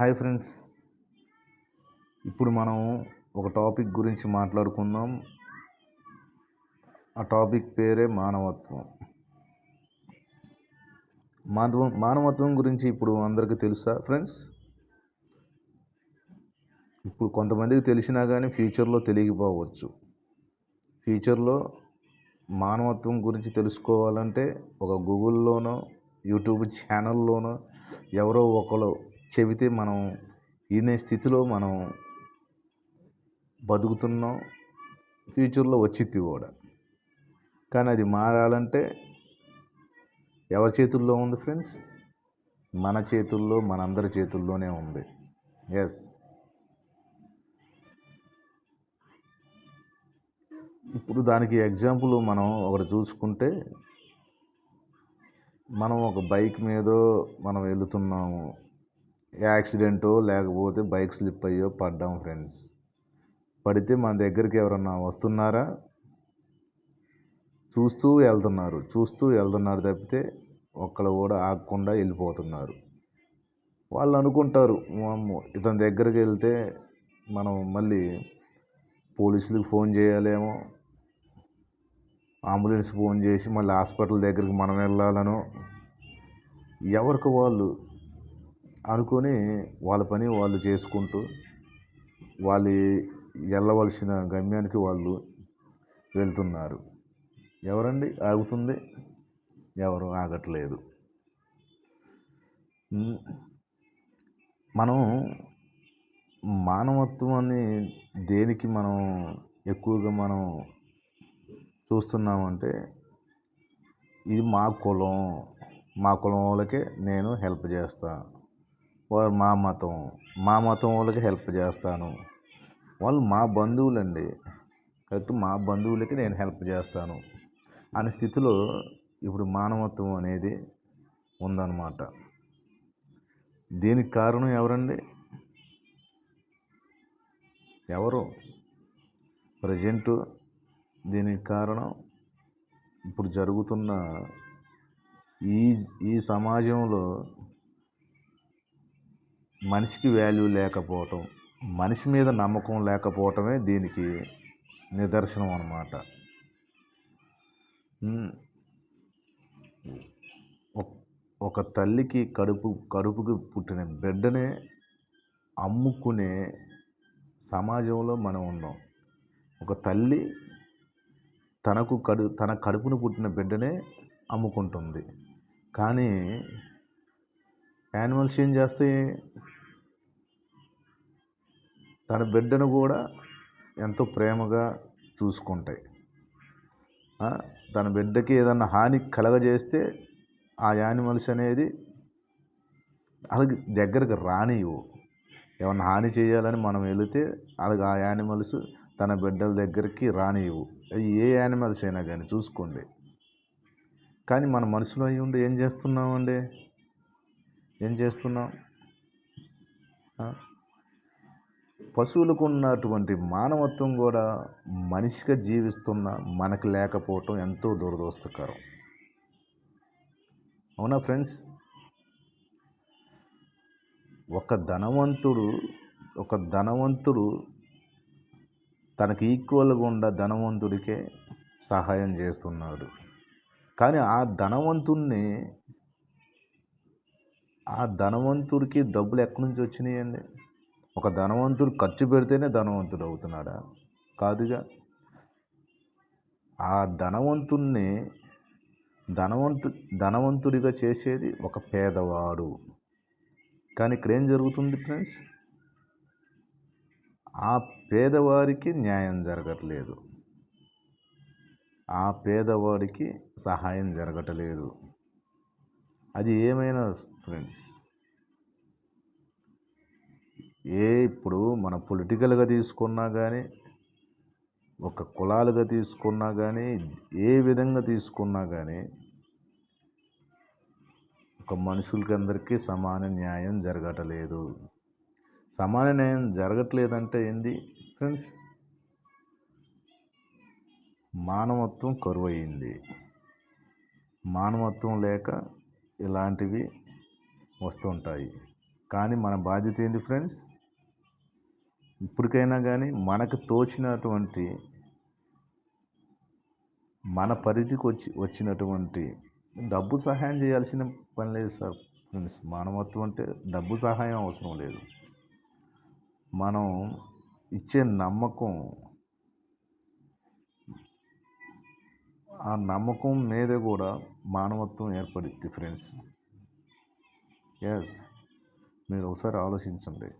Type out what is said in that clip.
Hi friends. ఇప్పుడు మనం ఒక టాపిక్ గురించి మాట్లాడుకుందాం. ఆ టాపిక్ పేరే మానవత్వం. మాధవం మానవత్వం గురించి ఇప్పుడు అందరికీ తెలుసా ఫ్రెండ్స్? ఇప్పుడు కొంతమందికి తెలిసినా కానీ ఫ్యూచర్లో తెలియకపోవచ్చు. ఫ్యూచర్లో మానవత్వం గురించి తెలుసుకోవాలంటే ఒక గూగుల్లోనో యూట్యూబ్ ఛానల్లోనో ఎవరో ఒకరు చెబితే మనం వినే స్థితిలో మనం బతుకుతున్నాం ఫ్యూచర్లో వచ్చిద్ది కూడా. కానీ అది మారాలంటే ఎవరి చేతుల్లో ఉంది ఫ్రెండ్స్? మన చేతుల్లో మనందరి చేతుల్లోనే ఉంది. ఎస్ ఇప్పుడు దానికి ఎగ్జాంపుల్ మనం ఒకటి చూసుకుంటే మనం ఒక బైక్ మీదో మనం వెళుతున్నాము. యాక్సిడెంటో లేకపోతే బైక్ స్లిప్ అయ్యో పడ్డాం ఫ్రెండ్స్. పడితే మన దగ్గరికి ఎవరన్నా వస్తున్నారా? చూస్తూ వెళ్తున్నారు. చూస్తూ వెళ్తున్నారు తప్పితే ఒక్కళ్ళు కూడా ఆగకుండా వెళ్ళిపోతున్నారు. వాళ్ళు అనుకుంటారు ఇతని దగ్గరికి వెళ్తే మనం మళ్ళీ పోలీసులకు ఫోన్ చేయాలేమో? అంబులెన్స్ ఫోన్ చేసి మళ్ళీ హాస్పిటల్ దగ్గరికి మనం వెళ్ళాలనో? ఎవరికి వాళ్ళు అనుకొని వాళ్ళ పని వాళ్ళు చేసుకుంటూ వాళ్ళు వెళ్ళవలసిన గమ్యానికి వాళ్ళు వెళ్తున్నారు. ఎవరండి? ఆగుతుంది? ఎవరు ఆగట్లేదు? మనం మానవత్వాన్ని దేనికి మనం ఎక్కువగా మనం చూస్తున్నామంటే ఇది మా కులం మా కులం వాళ్ళకే నేను హెల్ప్ చేస్తాను వారు మా మతం మా మతం వాళ్ళకి హెల్ప్ చేస్తాను. వాళ్ళు మా బంధువులండి. కరెక్ట్ మా బంధువులకి నేను హెల్ప్ చేస్తాను. అనే స్థితిలో ఇప్పుడు మానవత్వం అనేది ఉందన్నమాట. దీనికి కారణం ఎవరండి? ఎవరు? ప్రజెంట్ దీనికి కారణం ఇప్పుడు జరుగుతున్న ఈ ఈ సమాజంలో మనిషికి వాల్యూ లేకపోవటం మనిషి మీద నమ్మకం లేకపోవటమే దీనికి నిదర్శనం అన్నమాట. ఒక తల్లికి కడుపు కడుపుకి పుట్టిన బిడ్డనే అమ్ముకునే సమాజంలో మనం ఉన్నాం. ఒక తల్లి తనకు కడు తన కడుపును పుట్టిన బిడ్డనే అమ్ముకుంటుంది. కానీ యానిమల్స్ ఏం చేస్తాయి? తన బిడ్డను కూడా ఎంతో ప్రేమగా చూసుకుంటాయి. తన బిడ్డకి ఏదన్నా హాని కలగజేస్తే ఆ యానిమల్స్ అనేది అలాగే దగ్గరకు రానివ్వు ఏమన్నా హాని చేయాలని మనం వెళితే అలాగే ఆ యానిమల్స్ తన బిడ్డల దగ్గరికి రానివ్వు అవి ఏ యానిమల్స్ అయినా కానీ చూసుకోండి. కానీ మన మనసులో అయ్యి ఉండి ఏం చేస్తున్నామండి? ఏం చేస్తున్నాం? పశువులకు ఉన్నటువంటి మానవత్వం కూడా మనిషిగా జీవిస్తున్న మనకు లేకపోవటం ఎంతో దురదోస్తకరం అవునా ఫ్రెండ్స్? ఒక ధనవంతుడు ఒక ధనవంతుడు తనకి ఈక్వల్గా ఉన్న ధనవంతుడికే సహాయం చేస్తున్నాడు. కానీ ఆ ధనవంతుణ్ణి ఆ ధనవంతుడికి డబ్బులు ఎక్కడి నుంచి వచ్చినాయండి? ఒక ధనవంతుడు ఖర్చు పెడితేనే ధనవంతుడు అవుతున్నాడా? కాదుగా. ఆ ధనవంతుణ్ణి ధనవంతు ధనవంతుడిగా చేసేది ఒక పేదవాడు. కానీ ఇక్కడ ఏం జరుగుతుంది ఫ్రెండ్స్? ఆ పేదవారికి న్యాయం జరగట్లేదు. ఆ పేదవాడికి సహాయం జరగటలేదు. అది ఏమైనా ఫ్రెండ్స్? ఏ ఇప్పుడు మన పొలిటికల్గా తీసుకున్నా కానీ ఒక కులాలుగా తీసుకున్నా కానీ ఏ విధంగా తీసుకున్నా కానీ ఒక మనుషులకి అందరికీ సమాన న్యాయం జరగటలేదు. సమాన న్యాయం జరగట్లేదంటే ఏంది ఫ్రెండ్స్? మానవత్వం కరువయింది మానవత్వం లేక ఇలాంటివి వస్తుంటాయి. కానీ మన బాధ్యత ఏంది ఫ్రెండ్స్? ఇప్పటికైనా కానీ మనకు తోచినటువంటి మన పరిధికి వచ్చి వచ్చినటువంటి డబ్బు సహాయం చేయాల్సిన పని లేదు సార్ ఫ్రెండ్స్. మానవత్వం అంటే డబ్బు సహాయం అవసరం లేదు. మనం ఇచ్చే నమ్మకం ఆ నమ్మకం మీద కూడా మానవత్వం ఏర్పడిద్ది ఫ్రెండ్స్. ఎస్ మీరు ఒకసారి ఆలోచించండి.